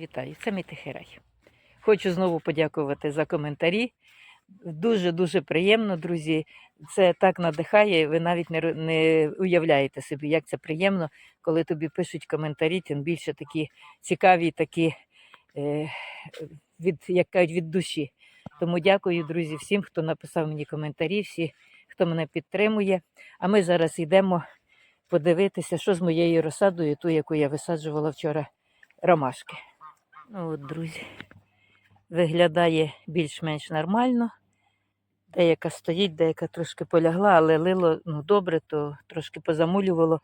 Вітаю, це мій тихий. Хочу знову подякувати за коментарі. Дуже-дуже приємно, друзі. Це так надихає, ви навіть не, не уявляєте собі, як це приємно, коли тобі пишуть коментарі, тим більше такі цікаві, такі, е, від, як кажуть, від душі. Тому дякую, друзі, всім, хто написав мені коментарі, всі, хто мене підтримує. А ми зараз йдемо подивитися, що з моєю розсадою, ту, яку я висаджувала вчора ромашки. Ну от, друзі, виглядає більш-менш нормально. Деяка стоїть, деяка трошки полягла, але лило ну, добре, то трошки позамулювало.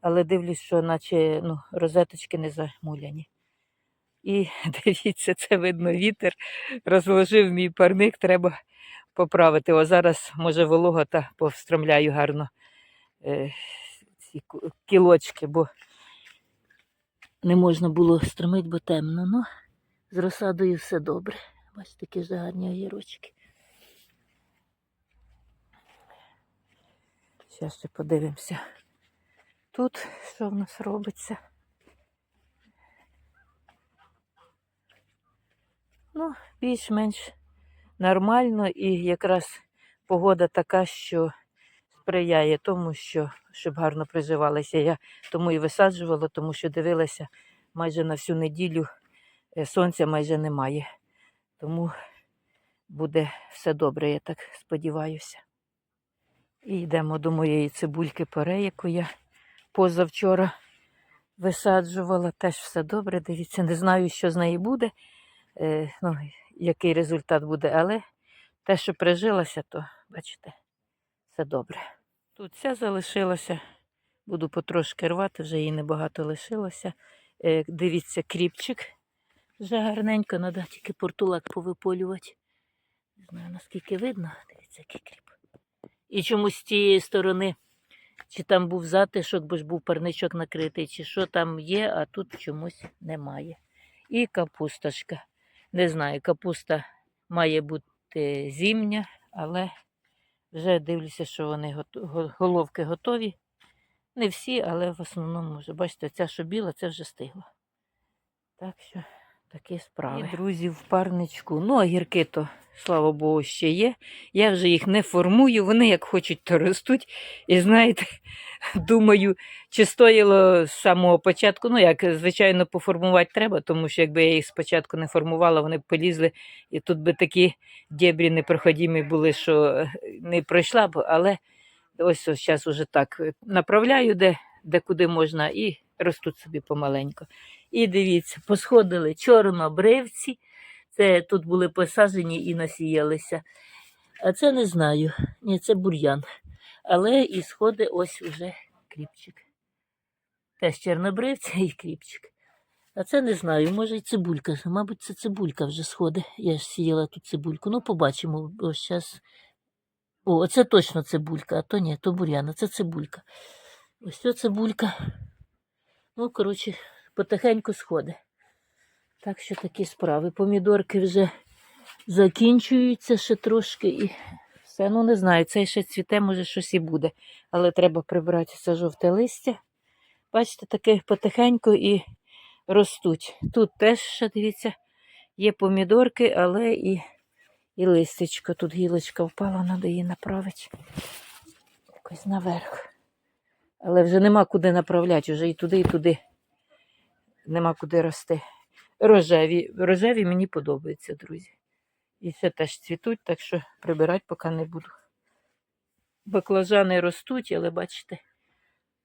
Але дивлюсь, що наче ну, розеточки не замуляні. І дивіться, це видно вітер. Розложив мій парник, треба поправити. О, зараз, може, волога та повстромляю гарно е, ці кілочки, бо не можна було стромити, бо темно. Ну, з розсадою все добре. Бачите, такі ж гарні огірочки. Зараз ще подивимося. Тут що в нас робиться. Ну, більш-менш нормально і якраз погода така, що сприяє тому, що, щоб гарно приживалися. Я тому і висаджувала, тому що дивилася майже на всю неділю е, сонця майже немає. Тому буде все добре, я так сподіваюся. І йдемо до моєї цибульки пере, яку я позавчора висаджувала. Теж все добре. Дивіться, не знаю, що з неї буде, е, ну, який результат буде, але те, що прижилося, то бачите, все добре. Тут ця залишилася. Буду потрошки рвати, вже її небагато лишилося. Е, дивіться, кріпчик. Вже гарненько, треба тільки портулак повиполювати. Не знаю, наскільки видно. Дивіться, який кріп. І чомусь з тієї сторони, чи там був затишок, бо ж був парничок накритий, чи що там є, а тут чомусь немає. І капусточка. Не знаю, капуста має бути зімня, але вже дивлюся, що вони головки готові. Не всі, але в основному вже. Бачите, ця, що біла, це вже стигла. Так що такі справи. І, друзі, в парничку. Ну, огірки то, слава Богу, ще є. Я вже їх не формую, вони як хочуть, то ростуть. І знаєте, думаю, чи стоїло з самого початку, ну, як, звичайно, поформувати треба, тому що якби я їх спочатку не формувала, вони б полізли, і тут би такі дєбрі непроходімі були, що е, не пройшла б, але ось ось зараз уже так е, направляю, де, де куди можна, і ростуть собі помаленько. І дивіться, посходили чорнобривці. Це тут були посаджені і насіялися. А це не знаю. Ні, це бур'ян. Але і сходи ось уже кріпчик. Теж чорнобривця і кріпчик. А це не знаю, може й цибулька. Мабуть, це цибулька вже сходить. Я ж сіяла тут цибульку. Ну, побачимо. Ось зараз. О, оце точно цибулька, а то ні, то бур'ян, це цибулька. Ось це цибулька. Ну, коротше, потихеньку сходить. Так що такі справи. Помідорки вже закінчуються ще трошки і все. Ну, не знаю, цей ще цвіте, може щось і буде. Але треба прибрати це жовте листя. Бачите, таке потихеньку і ростуть. Тут теж, ще, дивіться, є помідорки, але і, і листечко. Тут гілочка впала, треба її направити якось наверх. Але вже нема куди направляти, вже і туди, і туди. Нема куди рости. Рожеві. Рожеві мені подобаються, друзі. І все теж цвітуть, так що прибирати поки не буду. Баклажани ростуть, але бачите,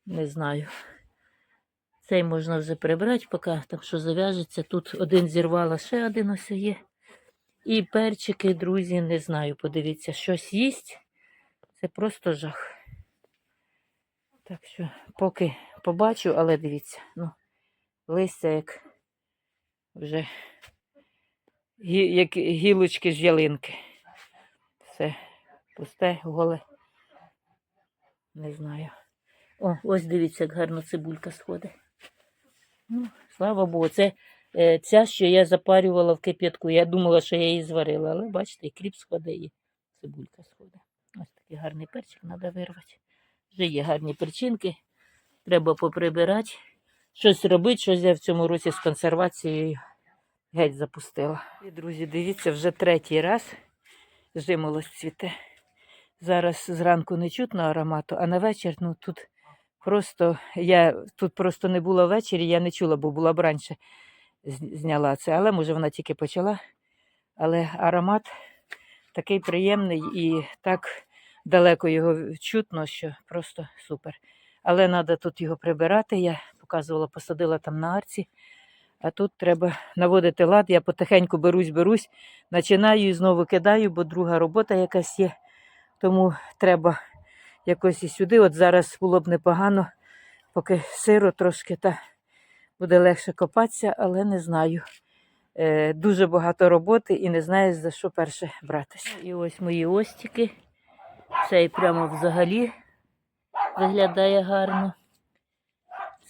не знаю. Цей можна вже прибрати, поки там що зав'яжеться. Тут один зірвала, ще один ось є. І перчики, друзі, не знаю, подивіться, щось їсть. Це просто жах. Так що, поки побачу, але дивіться, ну, листя як вже як гілочки з ялинки. Все пусте, голе. Не знаю. О, ось дивіться, як гарно цибулька сходить. Ну, слава Богу, це е, ця, що я запарювала в кип'ятку. Я думала, що я її зварила, але бачите, і кріп сходить, і цибулька сходить. Ось такий гарний перчик треба вирвати. Вже є гарні причинки. Треба поприбирати. Щось робити, щось я в цьому році з консервацією геть запустила. І, друзі, дивіться, вже третій раз жимолость цвіте. Зараз зранку не чутно аромату, а на вечір, ну тут просто я тут просто не була ввечері, я не чула, бо була б раніше зняла це. Але може вона тільки почала. Але аромат такий приємний і так далеко його чутно, що просто супер. Але треба тут його прибирати. Я показувала, посадила там на арці. А тут треба наводити лад. Я потихеньку берусь, берусь, починаю і знову кидаю, бо друга робота якась є. Тому треба якось і сюди. От зараз було б непогано, поки сиро трошки та буде легше копатися, але не знаю. Е, дуже багато роботи і не знаю, за що перше братися. І ось мої остіки. Цей прямо взагалі виглядає гарно.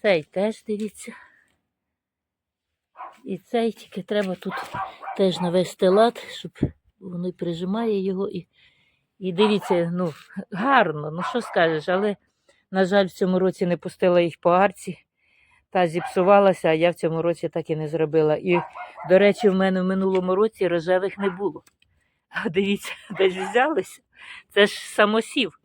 Цей теж дивіться. І цей тільки треба тут теж навести лад, щоб воно прижимає його. І, і дивіться, ну, гарно, ну що скажеш, але, на жаль, в цьому році не пустила їх по арці. Та зіпсувалася, а я в цьому році так і не зробила. І, до речі, в мене в минулому році рожевих не було. А дивіться, де ж взялися. Це ж самосів.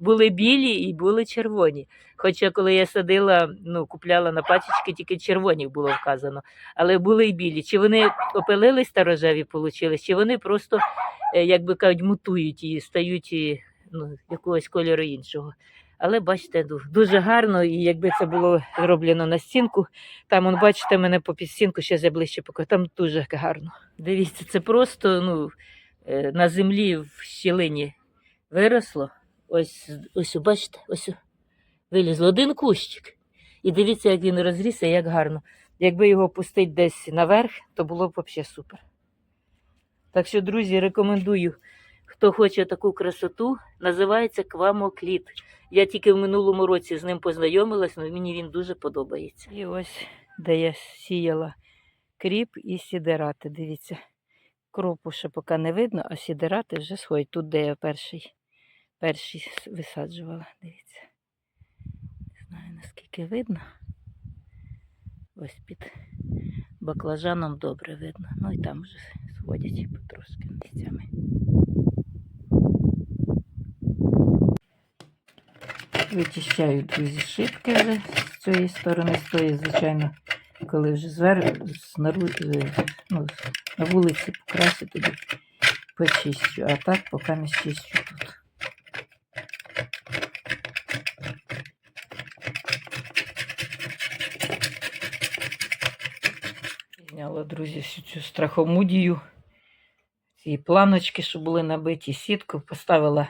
Були білі і були червоні. Хоча коли я садила, ну, купляла на пачечки, тільки червоні було вказано. Але були й білі. Чи вони опилились та рожеві чи вони просто, е, як би кажуть, мутують і стають і, ну, якогось кольору іншого. Але бачите, дуже гарно, і якби це було зроблено на стінку, там, он, бачите, мене по підстінку ще я ближче покажу, там дуже гарно. Дивіться, це просто ну, е, на землі в щілині виросло. Ось, ось, бачите, ось вилізло один кущик. І дивіться, як він розрісся, як гарно. Якби його пустити десь наверх, то було б взагалі супер. Так що, друзі, рекомендую, хто хоче таку красоту, називається квамокліт. Я тільки в минулому році з ним познайомилась, але мені він дуже подобається. І ось, де я сіяла кріп і сідерати. Дивіться, кропу ще поки не видно, а сідерати вже сходять. Тут, де я перший, перший с- висаджувала. Дивіться. Не знаю, наскільки видно. Ось під баклажаном добре видно. Ну і там вже сходять потрошки місцями. Вичищаю, друзі, шибки вже з цієї сторони, з звичайно, коли вже зверху, ну, на вулиці покрасю, тоді почищу. А так поки не чищу тут. Зняла, друзі, всю цю страхомудію, ці планочки, що були набиті, сітку, поставила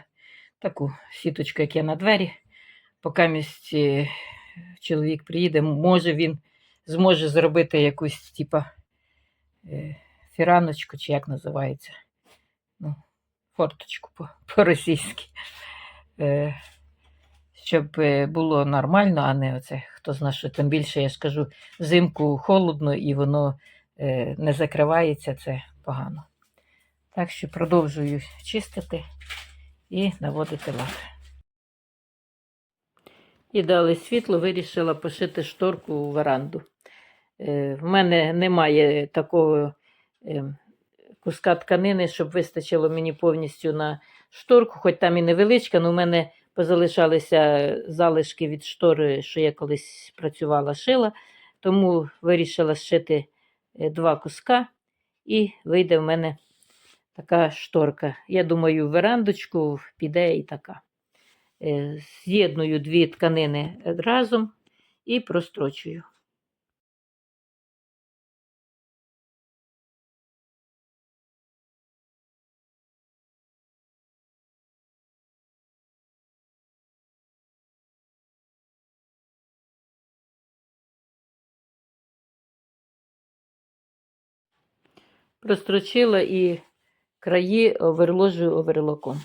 таку сіточку, як я на двері. Поки місць е, чоловік приїде, може він зможе зробити якусь, типа, е, фіраночку, чи як називається. Ну, форточку по- по-російськи. Е, щоб було нормально, а не оце, хто знає, що тим більше, я ж кажу, взимку холодно і воно не закривається, це погано. Так що продовжую чистити і наводити лад. І дали світло, вирішила пошити шторку у веранду. Е, в мене немає такого е, куска тканини, щоб вистачило мені повністю на шторку, хоч там і невеличка, але в мене позалишалися залишки від штори, що я колись працювала, шила, тому вирішила зшити е, два куска, і вийде в мене така шторка. Я думаю, верандочку піде і така. Е, З'єдную дві тканини разом і прострочую. Прострочила і краї оверложую оверлоком.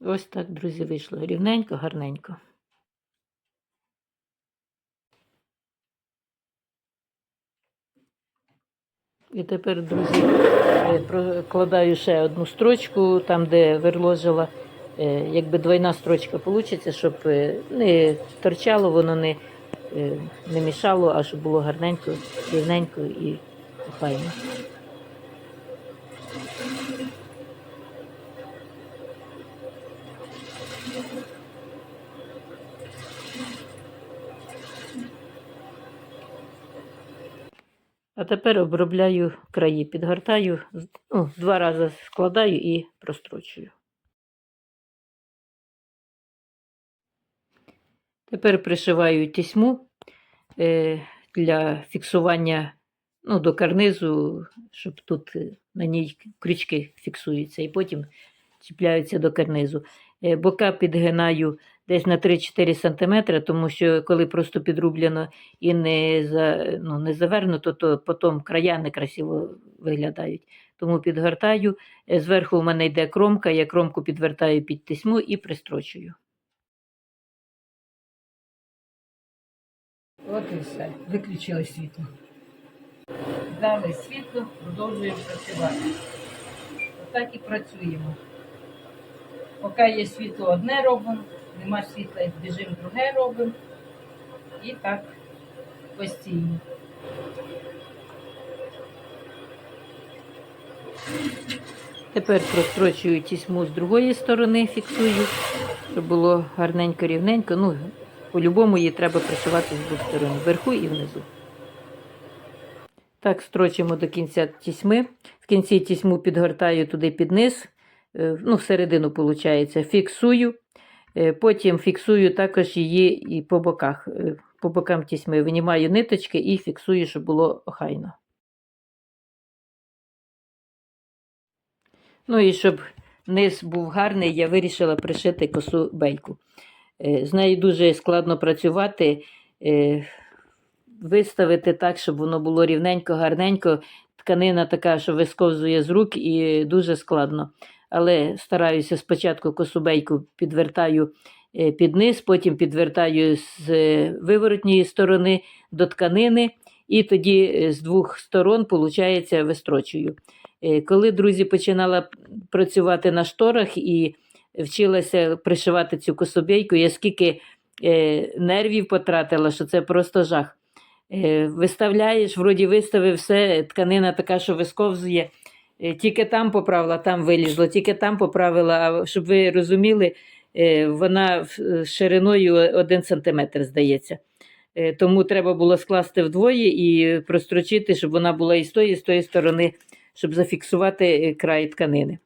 Ось так, друзі, вийшло. Рівненько, гарненько. І тепер, друзі, прокладаю ще одну строчку, там, де верложила якби двойна строчка вийде, щоб е, не торчало, воно не, е, не мішало, а щоб було гарненько, рівненько і файно. А тепер обробляю краї, підгортаю, ну, два рази складаю і прострочую. Тепер пришиваю тісьму е, для фіксування ну, до карнизу, щоб тут е, на ній крючки фіксуються і потім чіпляються до карнизу. Е, бока підгинаю десь на 3-4 см, тому що коли просто підрублено і не, за, ну, не завернуто, то потім края некрасиво виглядають. Тому підгортаю. Зверху у мене йде кромка, я кромку підвертаю під тисьму і пристрочую. От і все. Виключили світло. Дали світло, продовжуємо працювати. Отак і працюємо. Поки є світло одне робимо, нема світла, біжимо друге робимо. І так постійно. Тепер прострочую тісьму з другої сторони, фіксую, щоб було гарненько, рівненько. Ну, по-любому її треба пришивати з двох сторон, вверху і внизу. Так, строчимо до кінця тісьми. В кінці тісьму підгортаю туди під низ, е, ну, всередину, виходить, фіксую. Е, Потім фіксую також її і по боках. Е, По бокам тісьми винімаю ниточки і фіксую, щоб було охайно. Ну і щоб низ був гарний, я вирішила пришити косу бейку. Е, З нею дуже складно працювати, е, виставити так, щоб воно було рівненько, гарненько. Тканина така, що висковзує з рук, і дуже складно. Але стараюся спочатку косубейку підвертаю е, під низ, потім підвертаю з виворотньої сторони до тканини, і тоді з двох сторон, виходить, вистрочую. Коли, друзі, починала працювати на шторах і вчилася пришивати цю кособейку, я скільки е, нервів потратила, що це просто жах. Е, виставляєш, вроді виставив все, тканина така, що висковзує. Е, Тільки там поправила, там вилізло, тільки там поправила. А щоб ви розуміли, е, вона шириною 1 см, здається. Е, Тому треба було скласти вдвоє і прострочити, щоб вона була і з тої, і з тої сторони, щоб зафіксувати е, край тканини.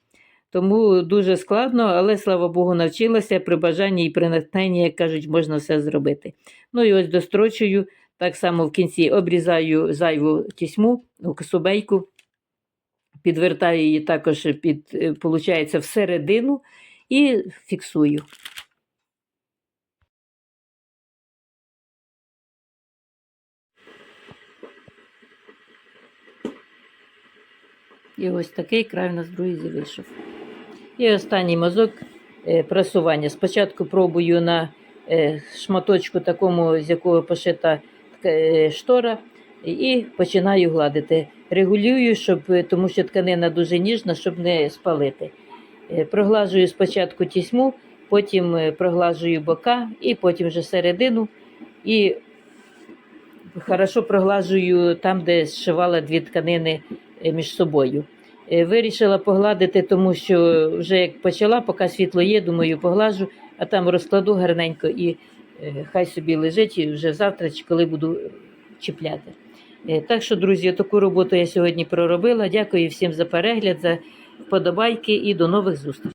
Тому дуже складно, але слава Богу, навчилася при бажанні і при натхненні, як кажуть, можна все зробити. Ну і ось дострочую, так само в кінці обрізаю зайву тісьму, ну, кособейку, підвертаю її також під, е, получається, всередину і фіксую. І ось такий край в нас друзі вийшов. І останній мазок е, прасування. Спочатку пробую на е, шматочку такому, з якого пошита е, штора, і починаю гладити. Регулюю, щоб, тому що тканина дуже ніжна, щоб не спалити. Проглажую спочатку тісьму, потім проглажую бока і потім вже середину. І хорошо проглажую там, де зшивала дві тканини між собою. Е, Вирішила погладити, тому що вже як почала, поки світло є, думаю, поглажу, а там розкладу гарненько і е, хай собі лежить, і вже завтра чи коли буду чіпляти. Е, Так що, друзі, таку роботу я сьогодні проробила. Дякую всім за перегляд, за вподобайки і до нових зустрічей.